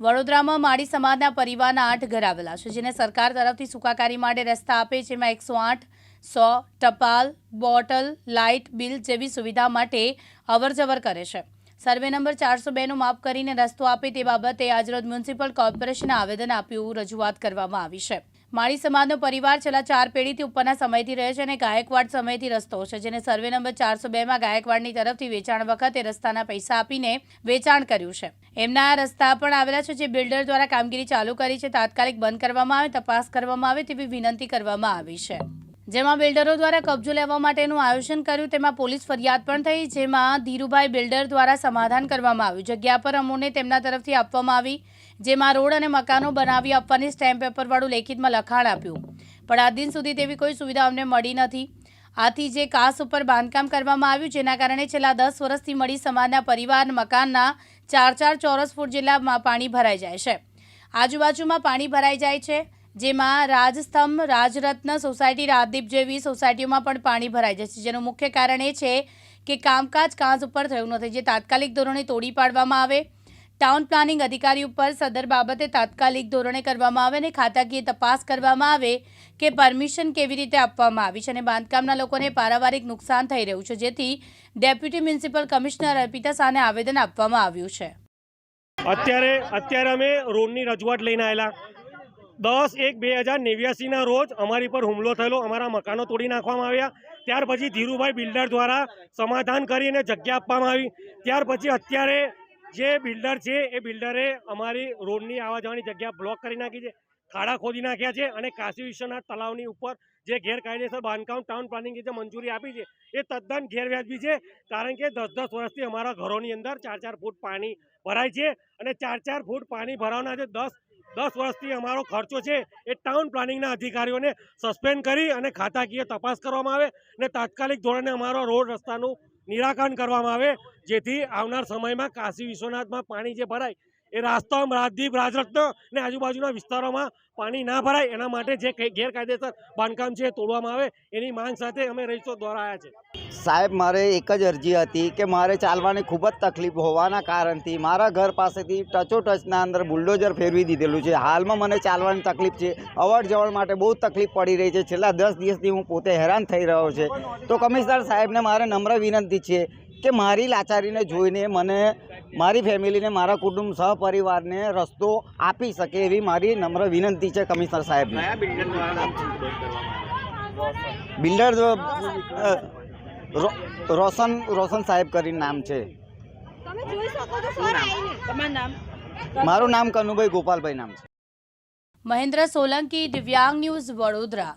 વડોદરામાં માળી સમાજના પરિવારના આઠ ઘર આવેલા છે, જેને સરકાર તરફથી સુખાકારી માટે રસ્તા આપે જેમાં એકસો આઠ, સો, ટપાલ, બોટલ, લાઇટ, બિલ જેવી સુવિધા માટે અવરજવર કરે છે. સર્વે નંબર ચારસો બેનું માપ કરીને રસ્તો આપે તે બાબતે આજરોજ મ્યુનિસિપલ કોર્પોરેશને આવેદન આપ્યું, રજૂઆત કરવામાં આવી છે. માળી સમાજનો પરિવાર છેલ્લા ચાર પેઢીથી ઉપરના સમયથી રહે છે અને ગાયકવાડ સમયથી રસ્તો છે, જેને સર્વે નંબર ચારસો બેમાં ગાયકવાડની તરફથી વેચાણ વખતે રસ્તાના પૈસા આપીને વેચાણ કર્યું છે. એમના આ રસ્તા પણ આવેલા છે, જે બિલ્ડર દ્વારા કામગીરી ચાલુ કરી છે, તાત્કાલિક બંધ કરવામાં આવે, તપાસ કરવામાં આવે તેવી વિનંતી કરવામાં આવી છે. જેમાં બિલ્ડરો દ્વારા કબજો લેવા માટેનું આયોજન કર્યું, તેમાં પોલીસ ફરિયાદ પણ થઈ, જેમાં ધીરુભાઈ બિલ્ડર દ્વારા સમાધાન કરવામાં આવ્યું. જગ્યા પર અમોને તેમના તરફથી આપવામાં આવી, જેમાં રોડ અને મકાનો બનાવી આપવાની સ્ટેમ્પ પેપરવાળું લેખિતમાં લખાણ આપ્યું. પણ આ દિન સુધી તેવી કોઈ સુવિધા અમને મળી નથી. આથી જે કાસ ઉપર બાંધકામ કરવામાં આવ્યું, જેના કારણે છેલ્લા દસ વર્ષથી મળી સમાજના પરિવાર, મકાનના ચાર ચાર ચોરસ ફૂટ જેટલા પાણી ભરાઈ જાય છે. આજુબાજુમાં પાણી ભરાઈ જાય છે. જેમાં રાજસ્તંભ રાજરત્ન, સોસાયટી રાજદીપ જેવી સોસાયટીઓમાં પણ પાણી ભરાઈ છે જેનું મુખ્ય કારણ એ છે કે કામકાજ કાંસ ઉપર થયું નથી. જે તાત્કાલિક ધોરણે તોડી પાડવામાં આવે, ટાઉન પ્લાનિંગ અધિકારી ઉપર સદર બાબતે તાત્કાલિક ધોરણે કરવામાં આવે અને ખાતાકીય તપાસ કરવામાં આવે કે પરમિશન કેવી રીતે આપવામાં આવી છે અને બાંધકામના લોકોને પારિવારિક નુકસાન થઈ રહ્યું છે. જેથી deputy municipal commissioner Arpita Sane આવેદન આપવામાં આવ્યું છે. અત્યારે અત્યારે અમે રોડની રજૂઆત લઈને આવેલા. દસ એક બે હજાર નેવ્યાસીના રોજ અમારી પર હુમલો થયેલો, અમારા મકાનો તોડી નાખવામાં આવ્યા. ત્યાર પછી ધીરુભાઈ બિલ્ડર દ્વારા સમાધાન કરીને જગ્યા આપવામાં આવી. ત્યાર પછી અત્યારે જે બિલ્ડર છે, એ બિલ્ડરે અમારી રોડની આવવા જવાની જગ્યા બ્લોક કરી નાખી છે, ખાડા ખોદી નાખ્યા છે અને કાશી વિશ્વનાથ તલાવની ઉપર જે ગેરકાયદેસર બાંધકામ ટાઉન પ્લાનિંગ જે મંજૂરી આપી છે, એ તદ્દન ગેરવ્યાજબી છે, કારણ કે દસ દસ વર્ષથી અમારા ઘરોની અંદર ચાર ચાર ફૂટ પાણી ભરાય છે અને ચાર ચાર ફૂટ પાણી ભરાવાના જે દસ દસ વર્ષથી અમારો ખર્ચો છે એ ટાઉન પ્લાનિંગના અધિકારીઓને સસ્પેન્ડ કરી અને ખાતાકીય તપાસ કરવામાં આવે અને તાત્કાલિક ધોરણે અમારો રોડ રસ્તાનું નિરાકરણ કરવામાં આવે, જેથી આવનાર સમયમાં કાશી વિશ્વનાથમાં પાણી જે ભરાય એ રાસ્તમ રાજદીપ રાજરત્ન અને આજુબાજુના વિસ્તારોમાં પાણી ના ભરાય એના માટે જે ગેરકાયદેસર બાંધકામ છે તોડવામાં આવે એની માંગ સાથે અમે રહીશો દ્વારા આવ્યા છે. સાહેબ, મારે એક જ અરજી હતી કે મારે ચાલવાની ખૂબ જ તકલીફ હોવાના કારણથી મારા ઘર પાસેથી ટચો ટચના અંદર બુલડોઝર ફેરવી દીધેલું છે. હાલમાં મને ચાલવાની તકલીફ છે. અવર જવર માટે બહુ તકલીફ પડી રહી છે. છેલ્લા દસ દિવસથી હું પોતે હેરાન થઈ રહ્યો છે. તો કમિશનર સાહેબને મારે નમ્ર વિનંતી છે કે મારી લાચારીને જોઈને મને મારી ફેમિલીને મારા કુટુંબ સહપરિવારને રસ્તો આપી શકે એવી મારી નમ્ર વિનંતી છે કમિશનર સાહેબને. બિલ્ડર રોશન રોશન સાહેબ કરીને નામ છે. તમે જોઈ શકો છો સર આવીને. તમારું નામ? મારું નામ કનુભાઈ ગોપાલભાઈ નામ છે. મહેન્દ્ર સોલંકી દિવ્યાંગ ન્યૂઝ વડોદરા.